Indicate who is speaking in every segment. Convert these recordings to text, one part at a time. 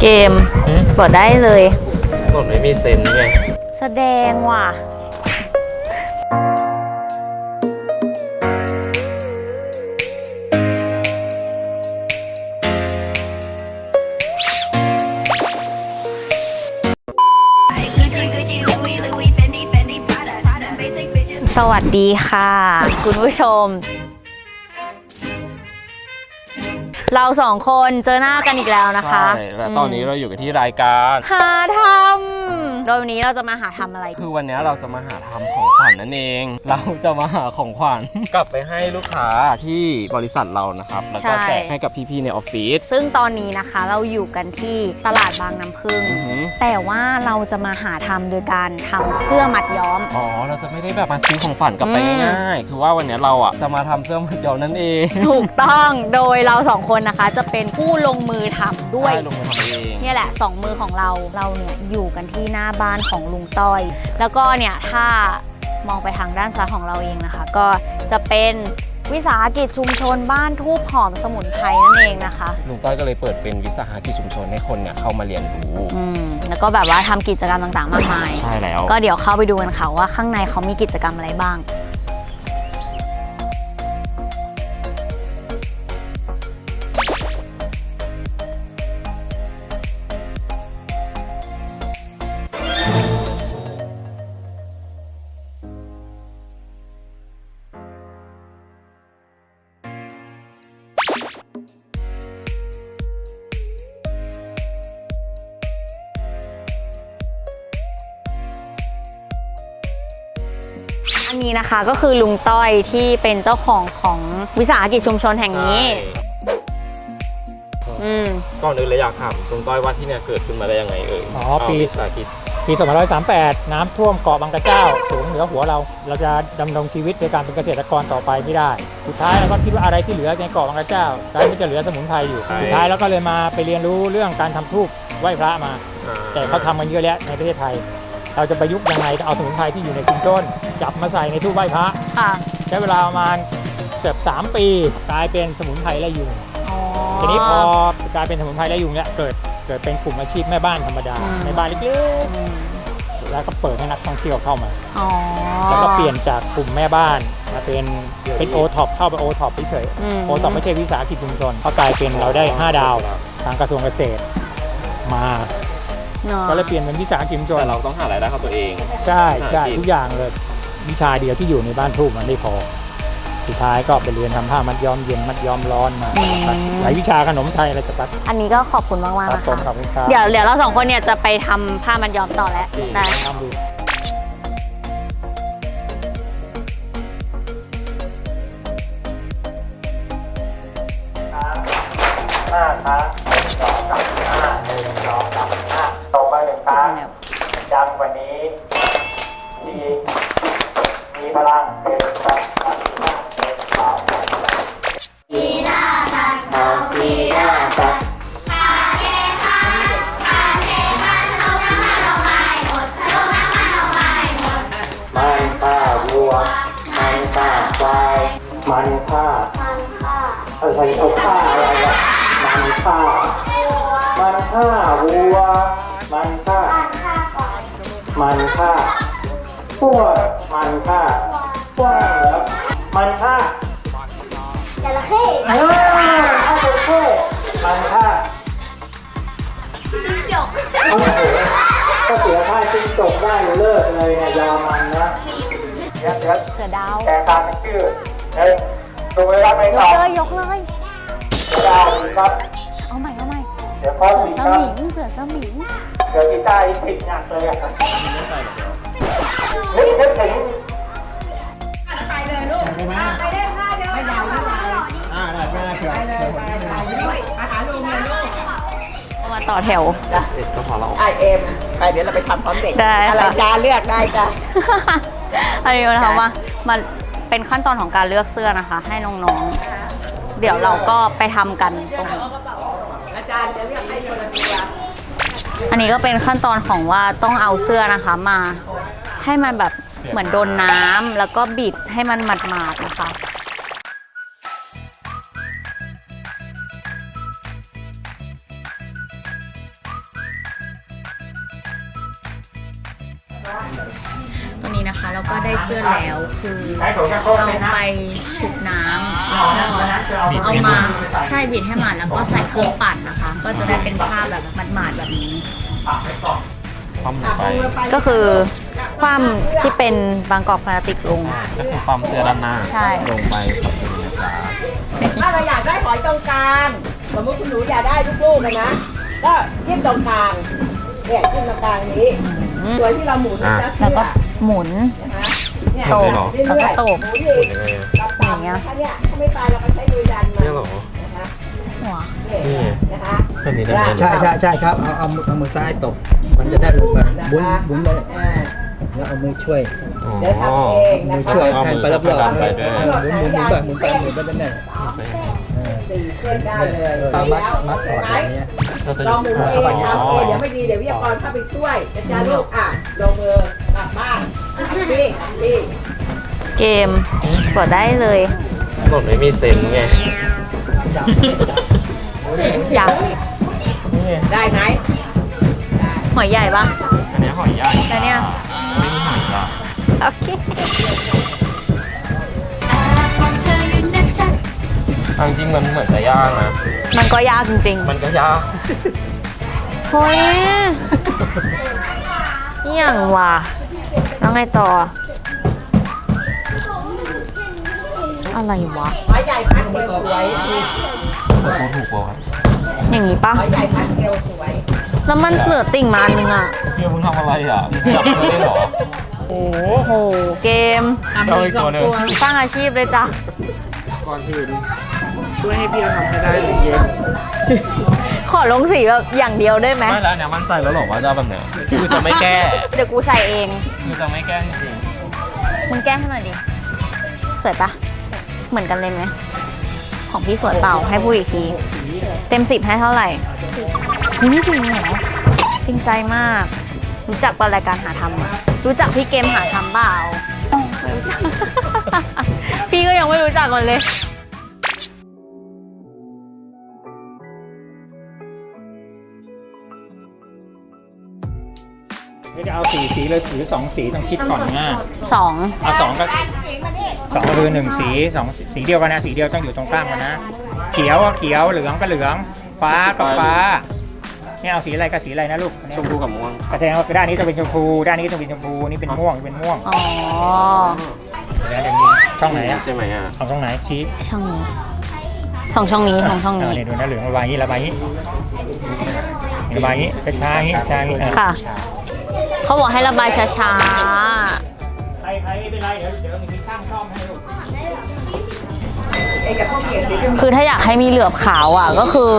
Speaker 1: เกม
Speaker 2: หืม
Speaker 1: เปิดได้เลย
Speaker 2: ผมไม่มีเซนส์ไง
Speaker 1: แสดงว่ะ
Speaker 3: Gucci, Gucci, Louis, Louis, Fendi, Fendi, Prada. Them basic bitches.
Speaker 1: สวัสดีค่ะ คุณผู้ชม เราสองคนเจอหน้ากันอีกแล้วนะคะ
Speaker 2: ใช่แล้วตอนนี้เราอยู่กันที่รายการ
Speaker 1: หาทำ โดยวันนี้เราจะมาหาทำอะไร
Speaker 2: คือวันนี้เราจะมาหาทำของขวัญนั่นเอง เราจะมาหาของขวัญ กลับไปให้ลูกค้าที่บริษัทเรานะครับ แล้วก็
Speaker 1: ใช่
Speaker 2: แจกให้กับพี่ๆในออฟฟิศ
Speaker 1: ซึ่งตอนนี้นะคะเราอยู่กันที่ตลาดบางน้ำพึ่ง
Speaker 2: อือหือ
Speaker 1: แต่ว่าเราจะมาหาทำโดยการทำเสื้อมัดย้อม
Speaker 2: อ๋อ เราจะไม่ได้แบบมาซื้อของฝันกลับไป
Speaker 1: อืม
Speaker 2: ง่ายๆ คือว่าวันนี้เราอะจะมาทำเสื้อมัดย้อมนั่นเอง
Speaker 1: ถูกต้อง โดยเราสองคนนะคะจะเป็นผู้ลงมือทำด้วย
Speaker 2: ได้ลงมือทำเอง
Speaker 1: เนี่ยแหละสองมือของเราเราเนี่ยอยู่กันที่หน้าบ้านของลุงต้อย แล้วก็เนี่ยถ้ามองไปทางด้านซ้ายของเราเองนะคะ ก็จะเป็นวิสาหกิจชุมชนบ้านทูบหอมสมุนไพรนั่นเองนะคะ
Speaker 2: ลุงต้อยก็เลยเปิดเป็นวิสาหกิจชุมชนให้คนเนี่ยเข้ามาเรียนรู้
Speaker 1: อืมแล้วก็แบบว่าทำกิจกรรมต่างๆ มากมาย
Speaker 2: ใช่แล้ว
Speaker 1: ก็เดี๋ยวเข้าไปดูกันค่ะว่าข้างในเขามีกิจกรรมอะไรบ้าง อันนี้นะคะก็คือลุงต้อยที่เป็นเจ้าของของวิสาหกิจชุมชนแห่งนี้ อืม
Speaker 2: ก่อนอื่นเลยอยากถามลุงต้อยว่าที่เนี่ยเกิดขึ้นมาได้ยังไงเอ่ย
Speaker 4: อ๋อปี
Speaker 2: เาวิสาหกิจ
Speaker 4: ปี 2538 น้ำท่วมเกาะบางกระเจ้าสูงเหนือหัวเรา เราจะดำรงชีวิตในการเป็นเกษตรกรต่อไปไม่ได้ สุดท้ายเราก็คิดว่าอะไรที่เหลือในเกาะบางกระเจ้ากลายเป็นจะเหลือสมุนไพรอยู่ สุดท้ายเราก็เลยมาไปเรียนรู้เรื่องการทำทูบไหว้พระมา แต่เขาทำกันเยอะแล้วในประเทศไทย เราจะประยุกต์ยังไงเอาสมุนไพรที่อยู่ในชุมชน จับมาใส่ในทูบไหว้พระ
Speaker 1: ค่ะ
Speaker 4: ใช้เวลาประมาณเกือบ3ปี กลายเป็นสมุนไพรไล่ยุง
Speaker 1: อ๋อ
Speaker 4: ทีนี้พอกลายเป็นสมุนไพรไล่ยุงเนี่ยเกิดเกิดเป็นกลุ่มอาชีพแม่บ้านธรรมดา
Speaker 1: อืม
Speaker 4: ในบ้านเล็ก
Speaker 1: อืม
Speaker 4: ๆแล้วก็เปิดให้นักท่องเที่ยวเข้ามา
Speaker 1: อ๋อ
Speaker 4: แล้วก็เปลี่ยนจากกลุ่มแม่บ้านมาเป็นเป็นโอท็อปเข้าไปโอท็อปเฉย
Speaker 1: ม
Speaker 4: โอท็อปไม่ใช่วิสาหกิจชุมชนก็กลายเป็นเราได้ 5 ดาว ทางกระทรวงเกษตรมา
Speaker 1: เนอะ
Speaker 4: ก็เลยเปลี่ยนเป็นวิสาหกิจชุมชน
Speaker 2: แต่เราต้องหารายได้เข้าตัวเอง
Speaker 4: ใช่ใช่
Speaker 2: วิสาหกิจ
Speaker 4: ทุกอย่างเลย วิชาเดียวที่อยู่ในบ้านทูบมันไม่พอ สุดท้ายก็ไปเรียนทำผ้ามัดย้อมเย็นมัดย้อมร้อนมาหลายวิชาขนมไทยอะไรจะตัด
Speaker 1: อันนี้ก็ขอบคุณมากมาก
Speaker 4: ครับ
Speaker 1: นะ
Speaker 4: ผม
Speaker 1: คะ
Speaker 4: ขอบคุณครับ
Speaker 1: เดี๋ยวเดี๋ยวเราสองคนเนี่ยจะไปทำผ้ามันย้อมต่อแล้วได้
Speaker 4: ทำดู ไรเอาฆ่าอะไรวะมันฆ่า มันฆ่าวัว มันฆ่า มันฆ่าพวกมันฆ่าพวกเหรอมันฆ่า
Speaker 3: จระเข้
Speaker 4: อ่าเอาไปเท่มันฆ่า
Speaker 3: จก
Speaker 4: โอ้โหก็เสียท่าจิ้งจกได้เลิกเลยเนี่ยยอมมันนะเสื
Speaker 1: อดาว
Speaker 4: แกตามเป็นชื่อเฮ้ ดูเวลาไป
Speaker 1: ย
Speaker 4: ต่อก
Speaker 1: เลยยกเลย
Speaker 4: เดี๋ยวดาวอีกครับ
Speaker 1: เอาใหม่เอาใหม่
Speaker 4: เดี๋ยวพ่อ
Speaker 1: เสื
Speaker 4: อี
Speaker 1: อกส
Speaker 4: ครับ
Speaker 1: มิงเสือสมิง
Speaker 4: เดี๋ยวกีตาร์อีกผิดหนักเลยอะนึกนึกถึง
Speaker 1: เอามาต่อแถว
Speaker 5: ไอเอ็มไปเดี๋ยวเราไปทำพร้อมเด็ก
Speaker 1: ได้
Speaker 5: อะไร
Speaker 1: ค่ะ
Speaker 5: จ้าเลือกได้จ้า
Speaker 1: อันนี้นะคะว่ามัน เป็นขั้นตอนของการเลือกเสื้อนะคะ ให้น้องๆ เดี๋ยวเราก็ไปทำกันตรงนี้
Speaker 5: อาจารย์จะเลือกให้คนละตัว
Speaker 1: อันนี้ก็เป็นขั้นตอนของว่าต้องเอาเสื้อนะคะมา ให้มันแบบเหมือนโดนน้ำแล้วก็บิดให้มันหมาดๆนะคะ ตอนนี้นะคะเราก็ได้เสื้อแล้วคือ
Speaker 4: ใช้โถกระโค
Speaker 1: เอา
Speaker 4: เลยนะ
Speaker 1: ไปชุบน้ำแล้วก็เอามาใช่บีดให้หมาดแล้วก็ใส่เครื่องปั่นนะคะ ก็จะได้เป็นภาพแบบหมาดๆแบบนี้
Speaker 2: ความลงไป
Speaker 1: ก็คือความที่เป็นบางกอกฟานาติกลง
Speaker 2: อ่าก็คือความเสื้อด้านหน้า
Speaker 1: ใช่
Speaker 2: ลงไปกับมือนะจ๊ะ
Speaker 5: ถ้าเราอยากได้หอยตรงกลางสมมติคุณหนูอยากได้ลูกๆเลยนะก็จิ้มตรงกลางเนี่ยจิ้มตรงกลางนี้
Speaker 1: อืม
Speaker 5: ตัวที่เราหมุนนะ
Speaker 1: แล้วก็ หมุน
Speaker 5: นะคะเนี่ย
Speaker 1: โต
Speaker 2: เลยเหรอ
Speaker 5: เรื่อยๆ
Speaker 1: แล้วก็โตก
Speaker 5: หมุนอีก
Speaker 2: ยังไงอะ
Speaker 5: ต่ำๆนะคะเนี่ยถ้าไม่ตายเราก็ใช้มือดันมา
Speaker 2: เนี่ยเหรอ
Speaker 5: นะคะ
Speaker 1: หัว
Speaker 2: นี่
Speaker 5: นะคะ
Speaker 2: แบบนี้ได้ไหม
Speaker 4: ใช่ใช่ใช่ครับเอาเอามือเอามือซ้ายตบมันจะได้ลงมาหมุนหมุนเลย
Speaker 5: อ่า
Speaker 4: แล้วเอามือช่วย
Speaker 2: อ๋อ
Speaker 5: เดี๋ยวทำเองนะ
Speaker 4: มือ
Speaker 5: คะ
Speaker 4: ช่วย
Speaker 2: เอา
Speaker 4: แท
Speaker 2: มื
Speaker 4: น
Speaker 2: อ
Speaker 4: ไปรอบ
Speaker 2: ดัน
Speaker 4: ๆ
Speaker 2: ไปด้วย
Speaker 4: หมุนหมุนหมุนไปหมุนไปหมุนไปนั่นแหละเออ
Speaker 5: สี่เส้นได้เลย
Speaker 4: เอามัด
Speaker 5: แล้ว
Speaker 4: มัดสอด
Speaker 5: ใช่
Speaker 4: อย่าง
Speaker 5: ไหม
Speaker 4: เงี้ย
Speaker 2: เราจะ
Speaker 5: ลองหมุนเอง
Speaker 2: เข้าไป
Speaker 5: ทำ
Speaker 2: อ๋
Speaker 5: เอ
Speaker 2: อง
Speaker 5: เดี๋ยวไม่ดีเดี๋ยววิทยากรเข้าไปช่วยจะจาลูกอะลงมือ
Speaker 1: เกมกดได้เลย
Speaker 2: หล่นไม่มีเซนส์ไง
Speaker 1: อยาก
Speaker 5: ได้ไหม
Speaker 1: หอยใหญ่ปะ
Speaker 2: อันนี้หอยใหญ่
Speaker 1: แต่เนี่ย
Speaker 2: ไม่มีหอยจ้ะ
Speaker 1: โอเค
Speaker 2: เอาจริงๆมันเหมือนจะยากนะ
Speaker 1: มันก็ยากจริง
Speaker 2: มันก็ยาก
Speaker 1: ๆเฮ้ยนี่อย่างว่ะ แล้วไงต่อ อะไรวะ
Speaker 5: หอยใหญ่พันเอวสวย
Speaker 2: พูดถูกป่ะ
Speaker 1: อย่างนี้ปะ
Speaker 5: หอยใหญ่พันเอวสวย
Speaker 1: แล้วมันเหลือติ่งมาอันนึงอะ
Speaker 2: เฮียมึงทำอะไรอะมึงจับเธอได้เหรอ
Speaker 1: โอ้โห เกม
Speaker 2: เอาอีกตัวนึง
Speaker 1: สร้างอาชีพเลยจ้ะ
Speaker 2: ก่อนอื่นช่วยให้พี่ทำให้ได้เลยเย็น
Speaker 1: อลงสีแบบอย่างเดียวได้ไหม
Speaker 2: ไม่แล้วเนี่ยมั่นใจแล้วเหรอว่าจะเอาแบบเนี้ยคือจะไม่แก้
Speaker 1: เดี๋ยวกูใส่เอง
Speaker 2: คือจะไม่แก้จริง
Speaker 1: มึงแก้ให้หน่อยดิสวยปะเหมือนกันเลยไหมของพี่สวยเปล่าให้พูดอีกที เต็มสิบให้เท่าไหร่นี่ไม่จริงเหรอจริงใจมาก รู้จักปะรายการหาทำอะรู้จักพี่เกมหาทำเปล่าไม่รู้จักพี่ก็ยังไม่รู้จักมันเลย
Speaker 4: เอาสีสีเลยสีสองสีต้องคิดก่อนนะ
Speaker 1: สอง
Speaker 4: เอาสองก็สองก็คือหนึ่งสีสองสีเดียวกันนะสีเดียวต้องอยู่ตรงกลางกันนะ เขียวก็เขียวเหลืองก็เหลือง ฟ้าก็ฟ้าเนี่ยเอาสีอะไรกับสีอะไรนะลูกอัน
Speaker 2: ๆ
Speaker 4: นี้
Speaker 2: ชมพูกับม่วง
Speaker 4: กระแทงว่าด้านนี้จะเป็นชมพูด้านนี้ก็จะเป็นชมพูนี่เป็นม่วงนี่เป็นม่วง
Speaker 1: อ๋อ
Speaker 4: เดี๋ยวเดี๋ยวนี้ช่องไหนอะ
Speaker 2: ใช่ไหมอะ
Speaker 4: เอาช่องไหนชี้
Speaker 1: ช่องนี้สองช่องนี้สองช่อง
Speaker 4: เออ
Speaker 1: นี้
Speaker 4: นี่ดูนะเหลืองระบายอย่างนี้ระบายอย่างนี้ระบายอย่างนี้ช้าๆอย่างนี้ช้าๆอย่างนี้เออ
Speaker 1: ค่ะ เขาบอกให้ระบายช้า
Speaker 4: ใครใครไม่เป็นไรเดี๋ยวเดี๋ยวมีช่างซ่อมให้ลูก
Speaker 5: เองอย่าเข้าเกลียดสีชม
Speaker 1: ๆคือถ้าอยากให้มีเหลือบขาวอะก็คือ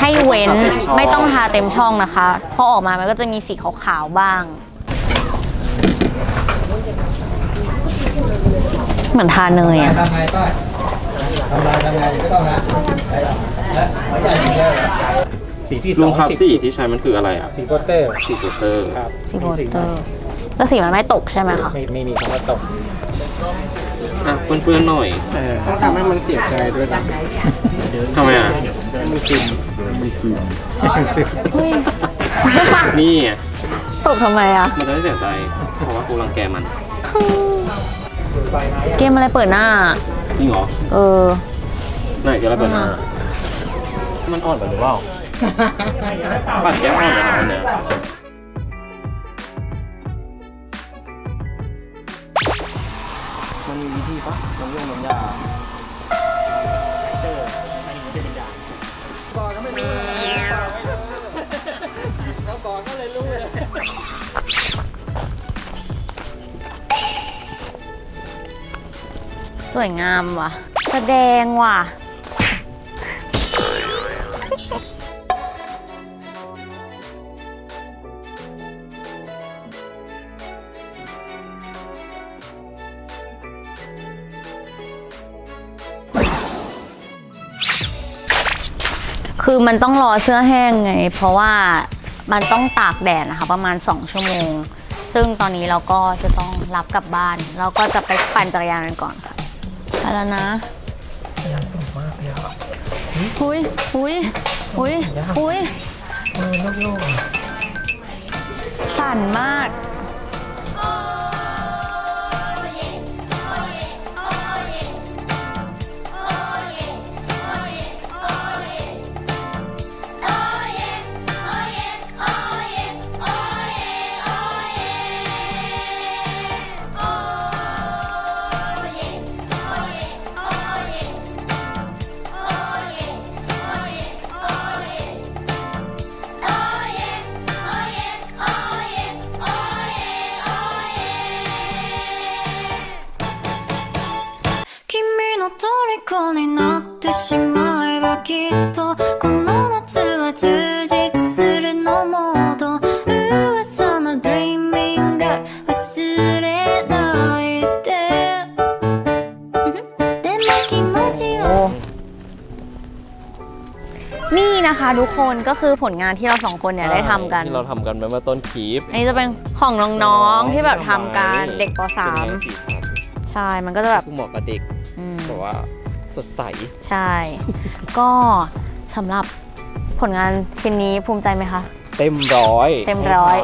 Speaker 1: ให้เว้นไม่ต้องทาเต็มช่องนะคะ พอออกมามันก็จะมีสีขาวๆบ้าง เหมือนทาเนยอะ
Speaker 4: ทำไงก็ทำไงทำไงก็ต้องนะและหัวใหญ่อย่างเดียว สีที่ส
Speaker 2: ลุ
Speaker 4: องง
Speaker 2: ครับ
Speaker 4: สี
Speaker 2: สีที่ใช้มันคืออะไรอะ
Speaker 4: สีโปสเตอร์
Speaker 2: สีโปสเตอร์
Speaker 4: ครับ
Speaker 1: สีโปสเตอร์แล้วสีมันไม่ตกใช่ไหมคะ
Speaker 4: ไม่ไม่มีคำว่าตก
Speaker 2: อะเพื่อนๆหน่อย
Speaker 6: ต้องทำให้มันเสียใจด้วยนะ
Speaker 2: ทำไมอะ
Speaker 6: มันซึมมันซึม
Speaker 1: เฮ้ย
Speaker 2: นี่ไง
Speaker 1: ตกทำไมอะ
Speaker 2: มันจะได้เสียใจเพราะว่ากูรังแกมัน
Speaker 1: เกมอะไรเปิดหน้า
Speaker 2: จริงเหรอ
Speaker 1: เออ
Speaker 2: ไหนจะระเบิดหน้ามันอ่อนไปหรือเปล่า ปัดแก้มอ่อนไปนะวันเนี้ยมันมีวิธีปะมันเรื่องน้ำยา
Speaker 1: สวยงามว่ะ แสดงว่ะ คือมันต้องรอเสื้อแห้งไง เพราะว่ามันต้องตากแดดนะคะ ประมาณ 2 ชั่วโมง ซึ่งตอนนี้เราก็จะต้องรับกลับบ้าน เราก็จะไปปั่นจักรยานกันก่อนค่ะไปแล้วนะหุยหุยหุยหุยสั่นมาก
Speaker 7: ってしまえばきっとこの夏は充実するのモー噂の Dreaming 忘れないででも気持ちは
Speaker 1: นี่นะคะทุกคนก็คือผลงานที่เราสองคนเนี่ยได้ทำกัน
Speaker 2: ที่เราทำกันไปเมื่อต้นคลิป
Speaker 1: อันนี้จะเป็นของน้องๆที่แบบทำการเด็กป .3 ใช่ มันก็จะแบบ
Speaker 2: เหมาะกับเด็กแต่ว่า สดใส
Speaker 1: ใช่ ก็สำหรับผลงานชิ้นนี้ภูมิใจไหมคะ
Speaker 2: เต็มร้อย
Speaker 1: เต็มร้อย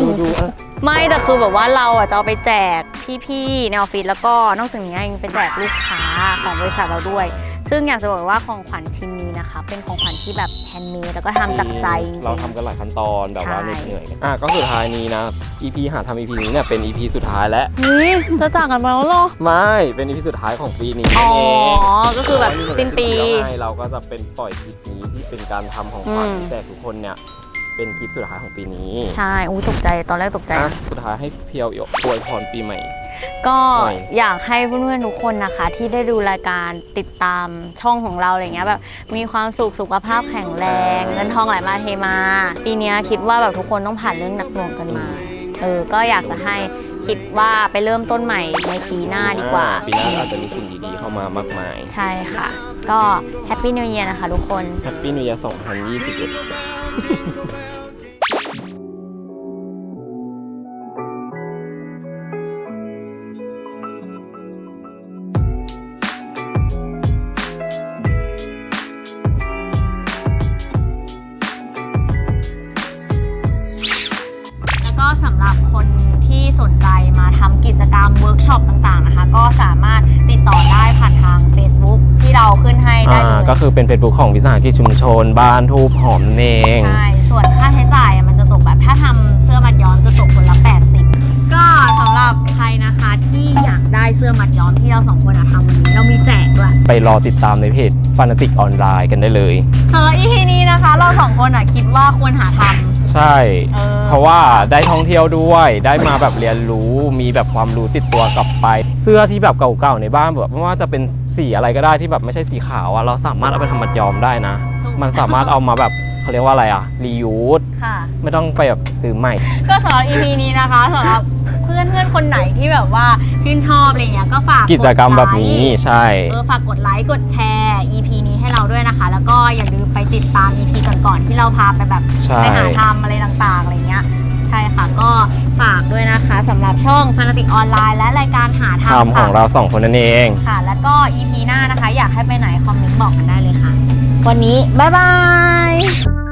Speaker 2: ดูดูๆอะ
Speaker 1: ไม่แต่คือแบบว่าเราอะจะเอาไปแจกพี่ๆในออฟฟิศแล้วก็นอกจากนี้ยังไปแจกลูกค้าของบริษัทเราด้วย ซึ่งอยากจะบอกว่าของขวัญชิ้นนี้นะคะ เป็นของขวัญที่แบบแฮนด์เมดแล้วก็ทำจากใจจริงๆ
Speaker 2: เราทำกันหลายขั้นตอนแบบว่า
Speaker 1: ใช่
Speaker 2: เหนื่อยๆกันอะก็สุดท้ายนี้นะ EP หาทำ EP นี้เนี่ยเป็น EP สุดท้ายแล้ว
Speaker 1: นี่จะจากกันมาแล้วเหรอ
Speaker 2: ไม่เป็น EP สุดท้ายของปีนี้
Speaker 1: อ๋
Speaker 2: นั่
Speaker 1: อน
Speaker 2: เอง
Speaker 1: ก็คือแบบสิ้นปี
Speaker 2: แล้วไงเราก็จะเป็นปล่อยคลิปนี้ที่เป็นการทำของขวัญ
Speaker 1: อืม
Speaker 2: แจกทุกคนเนี่ยเป็นคลิปสุดท้ายของปีนี้
Speaker 1: ใช่อู้ตกใจตอนแรกตกใจ
Speaker 2: อะสุดท้ายให้เพียวอวยพรปีใหม่
Speaker 1: ก็
Speaker 2: หน่อย
Speaker 1: อยากให้เพื่อนๆทุกคนนะคะ ที่ได้ดูรายการติดตามช่องของเราอะไรเงี้ยแบบมีความสุขสุขภาพแข็งแรงเงินทองไหลมาเทมา ปีเนี้ยคิดว่าแบบทุกคนต้องผ่านเรื่องหนักหน่วงกันมาเออก็อยากจะให้คิดว่าไปเริ่มต้นใหม่ในปีหน้าดีกว่า
Speaker 2: ปีหน้าอาจจะมีสิ่งดีๆเข้ามามากมาย
Speaker 1: ใช่ค่ะ ก็แฮปปี้นิว e ย r นะคะทุกคน
Speaker 2: แฮปปี้นิว e ย r 2021
Speaker 1: ทำกิจกรรมเวิร์กช็อปต่างๆนะคะ ก็สามารถติดต่อได้ผ่านทาง Facebook ที่เราขึ้นให้ได้
Speaker 2: อ่า
Speaker 1: เลย
Speaker 2: ก็คือเป็น Facebook ของวิสาหกิจชุมชน บ้านทูบหอมนั่นเอง
Speaker 1: ใช่ ส่วนค่าใช้จ่ายอะมันจะตกแบบถ้าทำเสื้อมัดย้อมจะตกคนละ 80 ก็สำหรับใครนะคะที่อยากได้เสื้อมัดย้อมที่เราสองคนอะทำวันนี้เรามีแจกด้วย
Speaker 2: ไปรอติดตามในเพจฟ a นติกออนไลน์กันได้เลย
Speaker 1: เอออีพีนี้นะคะ เราสองคนอะคิดว่าควรหาทำ
Speaker 2: ใช่
Speaker 1: เออ
Speaker 2: เพราะว่าได้ท่องเที่ยวด้วย ได้มาแบบเรียนรู้มีแบบความรู้ติดตัวกลับไป เสื้อที่แบบเก่าๆในบ้านแบบไม่ว่าจะเป็นสีอะไรก็ได้ที่แบบไม่ใช่สีขาวอะเราสามารถเอาไปทำมัดย้อมได้นะ มันสามารถเอามาแบบเขาเรียกว่าอะไรอะรียูส
Speaker 1: ค่ะ
Speaker 2: ไม่ต้องไปแบบซื้อใหม่
Speaker 1: ก็สำหรับ EP นี้นะคะสำหรับเพื่อนเพื่อนๆคนไหนที่แบบว่าชื่นชอบอะไรเงี้ยก็ฝาก
Speaker 2: กิจกรรมแบบนี้
Speaker 1: กดไลค์
Speaker 2: ใช่
Speaker 1: เออฝากกดไลค์กดแชร์ EP นี้ ให้เราด้วยนะคะ แล้วก็อย่าลืมไปติดตาม EP ก่อนๆที่เราพาไปแบบ
Speaker 2: ใช่
Speaker 1: ไปหาทำอะไรต่างๆอะไรเงี้ย ใช่ค่ะก็ฝากด้วยนะคะสำหรับช่องฟ a นติกออนไลน์และรายการหา
Speaker 2: ทำ
Speaker 1: ทำ
Speaker 2: ขอ
Speaker 1: ค่ะ
Speaker 2: งเราสองคนนั่นเอง
Speaker 1: ค่ะ แล้วก็ EP หน้านะคะ อยากให้ไปไหนคอมเมนต์บอกกันได้เลยค่ะ วันนี้ บ๊ายบาย